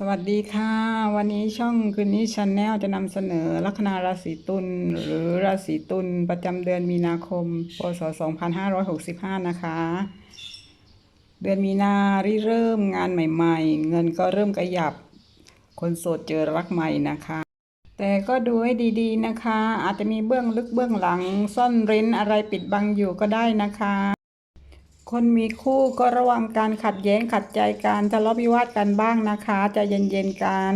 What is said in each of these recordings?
สวัสดีค่ะ วันนี้ช่องคืนนี้ชาแนลจะนำเสนอลัคนาราศีตุลหรือราศีตุลประจำเดือนมีนาคม พศ 2565 นะคะ เดือนมีนาริเริ่มงานใหม่ๆ เงินก็เริ่มกระยับ คนโสดเจอรักใหม่นะคะ แต่ก็ดูให้ดีๆนะคะ อาจจะมีเบื้องลึกเบื้องหลังซ่อนเร้นอะไรปิดบังอยู่ก็ได้นะคะ คนมีคู่ก็ระวังการขัดแย้งขัดใจกันทะเลาะวิวาทกันบ้างนะคะใจะเย็นๆกัน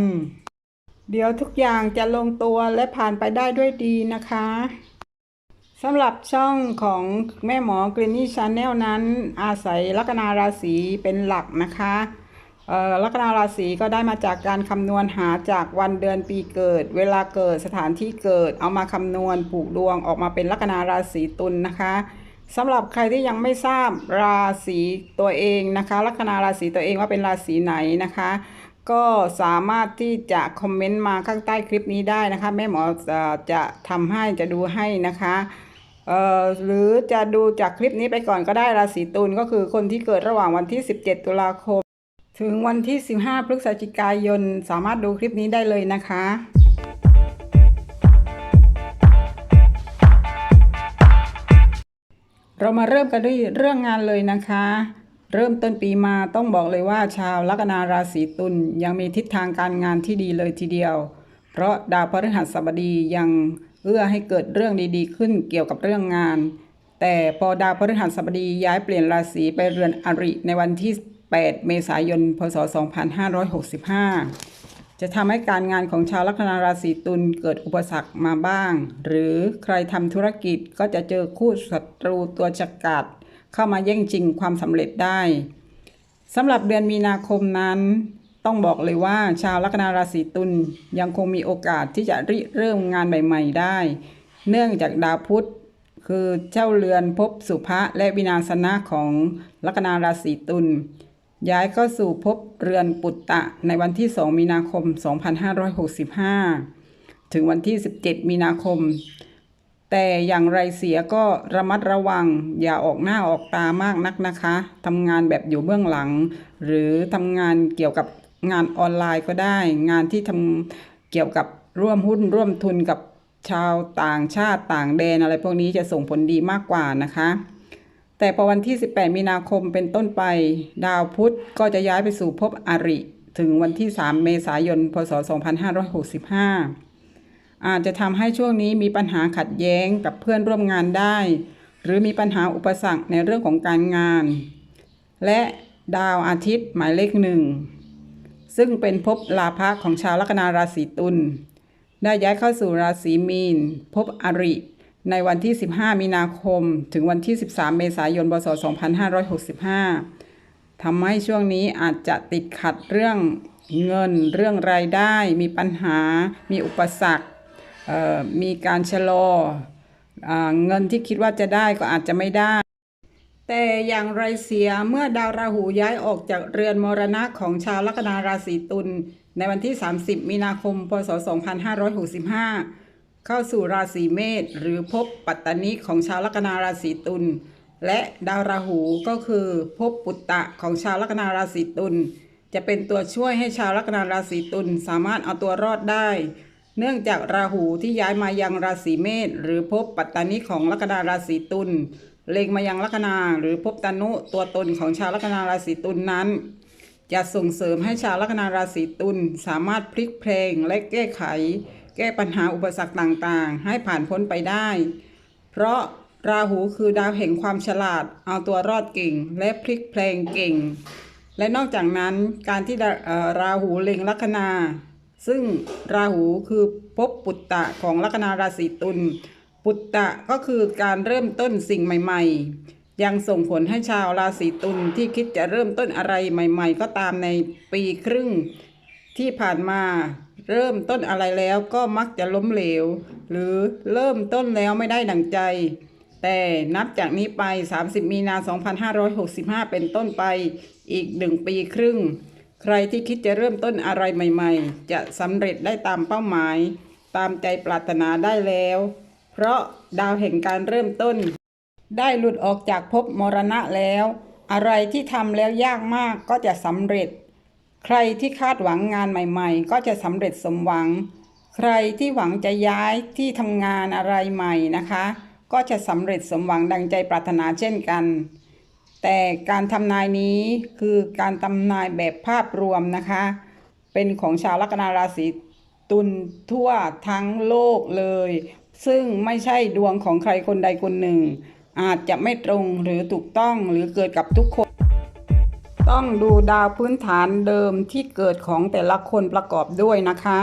เดี๋ยวทุกอย่างจะลงตัวและผ่านไปได้ด้วยดีนะคะสำหรับช่องของแม่หมอกรีนี่ชาแนลนั้น อาศัยลัคนาราศีเป็นหลักนะคะเออลัคนาราศีก็ได้มาจากการคำนวณหาจากวันเดือนปีเกิด เวลาเกิดสถานที่เกิด เอามาคำนวณผูกดวงออกมาเป็นลัคนาราศีตุลนะคะ สำหรับใครที่ยังไม่ทราบราศีตัวเองนะคะ ลัคนาราศีตัวเองว่าเป็นราศีไหนนะคะ ก็สามารถที่จะคอมเมนต์มาข้างใต้คลิปนี้ได้นะคะ แม่หมอจะทำให้จะดูให้นะคะเอ่อหรือจะดูจากคลิปนี้ไปก่อนก็ได้ราศีตุลก็คือคนที่เกิดระหว่างวันที่ 17 ตุลาคม ถึงวันที่ 15 พฤศจิกายน สามารถดูคลิปนี้ได้เลยนะคะ เรามาเริ่มกันด้วยเรื่องงานเลยนะคะ เริ่มต้นปีมาต้องบอกเลยว่าชาวลัคนาราศีตุลยังมีทิศทางการงานที่ดีเลยทีเดียว เพราะดาวพฤหัสบดียังเอื้อให้เกิดเรื่องดีๆ ขึ้นเกี่ยวกับเรื่องงาน แต่พอดาวพฤหัสบดีย้ายเปลี่ยนราศีไปเรือนอริในวันที่ 8 เมษายน พศ 2565 จะทำให้การงานของชาวลัคนาราศีตุลเกิดอุปสรรคมาบ้าง หรือใครทำธุรกิจก็จะเจอคู่ศัตรูตัวฉกาจเข้ามาแย่งชิงความสำเร็จได้สำหรับเดือนมีนาคมนั้น ต้องบอกเลยว่าชาวลัคนาราศีตุลยังคงมีโอกาสที่จะริเริ่มงานใหม่ ๆ ได้ เนื่องจากดาวพุธคือเจ้าเรือนภพสุภะและวินาศนะของลัคนาราศีตุล ย้ายเข้าสู่ภพเรือนปุตตะในวันที่ 2 มีนาคม 2565 ถึงวันที่ 17 มีนาคม แต่อย่างไรเสียก็ระมัดระวัง อย่าออกหน้าออกตามากนักนะคะทำงานแบบอยู่เบื้องหลัง หรือทำงานเกี่ยวกับงานออนไลน์ก็ได้ งานที่ทำเกี่ยวกับร่วมหุ้นร่วมทุนกับชาวต่างชาติต่างแดนอะไรพวกนี้จะส่งผลดีมากกว่านะคะ แต่พอวันที่ 18 มีนาคมเป็นต้นไป ดาวพุธก็จะย้ายไปสู่ภพอริ ถึงวันที่ 3 เมษายน พศ 2565 อาจจะทำให้ช่วงนี้มีปัญหาขัดแย้งกับเพื่อนร่วมงานได้ หรือมีปัญหาอุปสรรคในเรื่องของการงาน และดาวอาทิตย์หมายเลขหนึ่ง ซึ่งเป็นภพลาภะของชาวลัคนาราศีตุลได้ย้ายเข้าสู่ราศีมีนภพอริ ในวันที่ 15 มีนาคม ถึงวันที่ 13 เมษายนพศ2565ทำให้ช่วงนี้อาจจะติดขัดเรื่องเงิน เรื่องรายได้ มีปัญหา มีอุปสรรคมีการชะลออเงินที่คิดว่าจะได้ก็อาจจะไม่ได้ แต่อย่างไรเสียเมื่อดาวราหูย้ายออกจากเรือนมรณะของชาวลัคนาราศีตุลในวันที่ 30 มีนาคม พศ 2565 เข้าสู่ราศีเมษหรือภพปัตตนิของชาวลัคนาราศีตุลและดาวราหูก็คือภพปุตตะของชาวลัคนาราศีตุลจะเป็นตัวช่วยให้ชาวลัคนาราศีตุลสามารถเอาตัวรอดได้ เนื่องจากราหูที่ย้ายมายังราศีเมษหรือภพปัตตานิของลัคนาราศีตุลเล็งมายังลัคนาหรือภพตานุตัวตนของชาวลัคนาราศีตุลนั้น จะส่งเสริมให้ชาวลัคนาราศีตุลสามารถพลิกเพลงและแก้ไข แก้ปัญหาอุปสรรคต่างๆ ให้ผ่านพ้นไปได้ เพราะราหูคือดาวแห่งความฉลาด เอาตัวรอดเก่ง และพลิกเพลงเก่ง และนอกจากนั้นการที่ราหูเล็งลัคนา ซึ่งราหูคือภพปุตตะของลัคนาราศีตุลปุตตะก็คือการเริ่มต้นสิ่งใหม่ ๆ ยังส่งผลให้ชาวราศีตุลที่คิดจะเริ่มต้นอะไรใหม่ ๆ ก็ตามในปีครึ่งที่ผ่านมา เริ่มต้นอะไรแล้วก็มักจะล้มเหลว หรือเริ่มต้นแล้วไม่ได้ดังใจ แต่นับจากนี้ไป 30 มีนา 2565 เป็นต้นไปอีกหนึ่งปีครึ่ง ใครที่คิดจะเริ่มต้นอะไรใหม่ๆ จะสำเร็จได้ตามเป้าหมาย ตามใจปรารถนาได้แล้ว เพราะดาวแห่งการเริ่มต้น ได้หลุดออกจากภพมรณะแล้ว อะไรที่ทำแล้วยากมากก็จะสำเร็จ ใครที่คาดหวังงานใหม่ๆ ก็จะสำเร็จสมหวัง ใครที่หวังจะย้ายที่ทำงานอะไรใหม่นะคะ ก็จะสำเร็จสมหวังดังใจปรารถนาเช่นกัน แต่การทำนายนี้คือการทำนายแบบภาพรวมนะคะ เป็นของชาวลัคนาราศีตุลทั่วทั้งโลกเลย ซึ่งไม่ใช่ดวงของใครคนใดคนหนึ่ง อาจจะไม่ตรงหรือถูกต้องหรือเกิดกับทุกคน ต้องดูดาวพื้นฐานเดิมที่เกิดของแต่ละคนประกอบด้วยนะคะ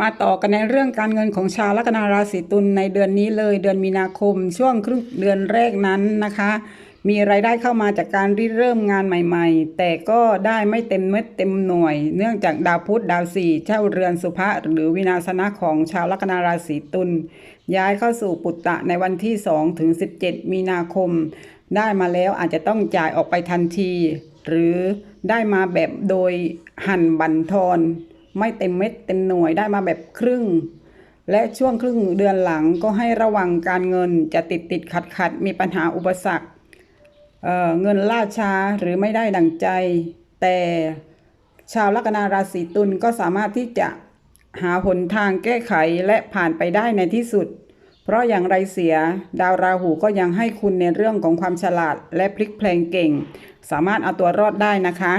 มาต่อกันในเรื่องการเงินของชาวลัคนาราศีตุลในเดือนนี้เลยเดือนมีนาคมช่วงครึ่งเดือนแรกนั้นนะคะ มีรายได้เข้ามาจากการริเริ่มงานใหม่ๆ แต่ก็ได้ไม่เต็มเม็ดเต็มหน่วย เนื่องจากดาวพุธดาวสี่เจ้าเรือนสุภะหรือวินาศนะของชาวลัคนาราศีตุลย้ายเข้าสู่ปุตตะในวันที่2ถึง17 มีนาคม ได้มาแล้วอาจจะต้องจ่ายออกไปทันที หรือได้มาแบบโดยหั่นบันทอนไม่เต็มเม็ดเต็มหน่วยได้มาแบบครึ่งและช่วงครึ่งเดือนหลังก็ให้ระวังการเงินจะติดติดขัดขัดมีปัญหาอุปสรรค เงินล่าช้าหรือไม่ได้ดังใจ แต่ชาวลัคนาราศีตุลก็สามารถที่จะหาหนทางแก้ไขและผ่านไปได้ในที่สุด เพราะอย่างไรเสีย ดาวราหูก็ยังให้คุณในเรื่องของความฉลาด และพลิกแพลงเก่ง สามารถเอาตัวรอดได้นะคะ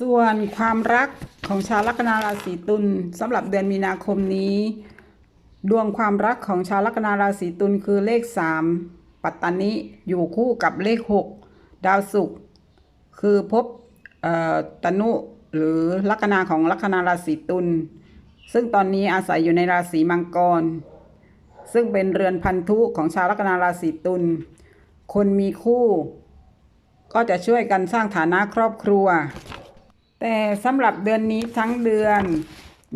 ส่วนความรักของชาวลัคนาราศีตุลสำหรับเดือนมีนาคมนี้ ดวงความรักของชาวลัคนาราศีตุลคือเลข 3 ปัตตานิอยู่คู่กับเลข 6 ดาวศุกร์คือภพเอ่อตนุหรือลัคนาของลัคนาราศีตุลซึ่งตอนนี้อาศัยอยู่ในราศีมังกร ซึ่งเป็นเรือนพันธุของชาวลัคนาราศีตุลคนมีคู่ ก็จะช่วยกันสร้างฐานะครอบครัว แต่สำหรับเดือนนี้ทั้งเดือน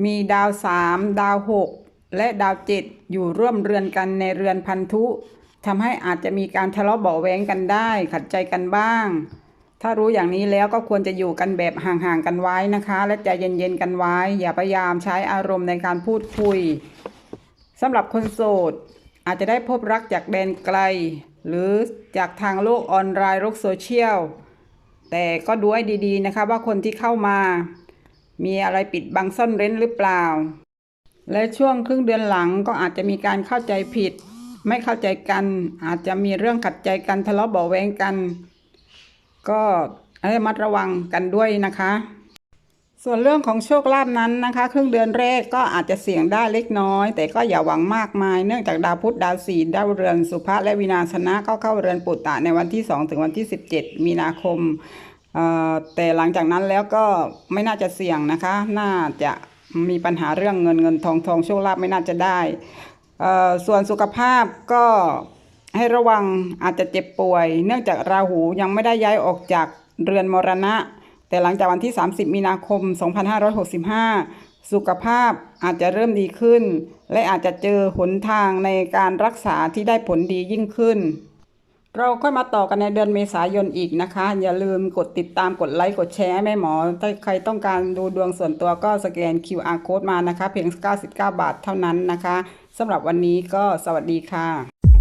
มีดาวสามดาวหก และดาวจ็ดอยู่ร่วมเรือนกันในเรือนพันธุทำให้อาจจะมีการทะเลาะเบาะแว้งกันได้ ขัดใจกันบ้าง ถ้ารู้อย่างนี้แล้วก็ควรจะอยู่กันแบบห่างๆกันไว้นะคะ และใจเย็นๆกันไว้ อย่าพยายามใช้อารมณ์ในการพูดคุยสำหรับคนโสด อาจจะได้พบรักจากแดนไกล หรือจากทางโลกออนไลน์โลกโซเชียลแต่ก็ดูให้ดีๆนะคะว่าคนที่เข้ามา มีอะไรปิดบังซ่อนเร้นหรือเปล่า และช่วงครึ่งเดือนหลังก็อาจจะมีการเข้าใจผิด ไม่เข้าใจกัน อาจจะมีเรื่องขัดใจกันทะเลาะเบาะแวงกัน ก็ให้มัดระวังกันด้วยนะคะ ส่วนเรื่องของโชคลาภนั้นนะคะ ครึ่งเดือนแรกก็อาจจะเสี่ยงได้เล็กน้อย แต่ก็อย่าหวังมากมาย เนื่องจากดาวพุธดาวศีดาวเรือนสุภะและวินาศนะก็เข้าเรือนปุตตะในวันที่ 2 ถึงวันที่ 17 มีนาคมเอ่อแต่หลังจากนั้นแล้วก็ไม่น่าจะเสี่ยงนะคะ น่าจะ มีปัญหาเรื่องเงินเงินทองทองโชคลาภไม่น่าจะได้ ส่วนสุขภาพก็ให้ระวังอาจจะเจ็บป่วย เนื่องจากราหูยังไม่ได้ย้ายออกจากเรือนมรณะ แต่หลังจากวันที่ 30 มีนาคม 2565 สุขภาพอาจจะเริ่มดีขึ้น และอาจจะเจอหนทางในการรักษาที่ได้ผลดียิ่งขึ้น เราค่อยมาต่อกันในเดือนเมษายนอีกนะคะ อย่าลืมกดติดตามกดไลค์กดแชร์แม่หมอ ถ้าใครต้องการดูดวงส่วนตัวก็สแกน QR code มานะคะ เพียง 99 บาทเท่านั้นนะคะสำหรับวันนี้ก็สวัสดีค่ะ